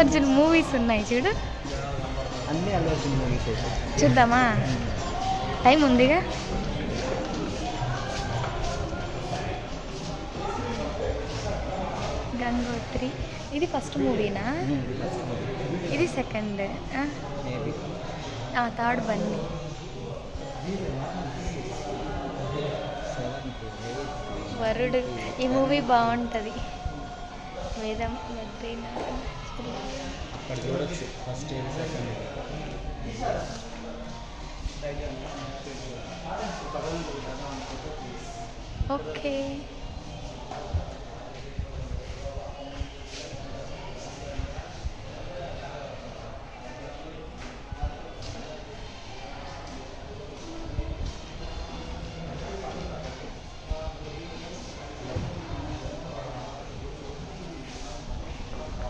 Arjun movies ఉన్నాయి చూడు. అన్నీ అల్లు అర్జున్ మూవీస్ చూద్దామా? టైం ఉందిగా? గంగోత్రి. ఇది ఫస్ట్ మూవీనా ఇది సెకండ్ థర్డ్ బన్నీ వరుడు ఈ మూవీ బాగుంటుంది. వేదం బద్రీనాథ్ అక్కడ చూడొచ్చు ఫస్ట్ సెకండ్ ఓకే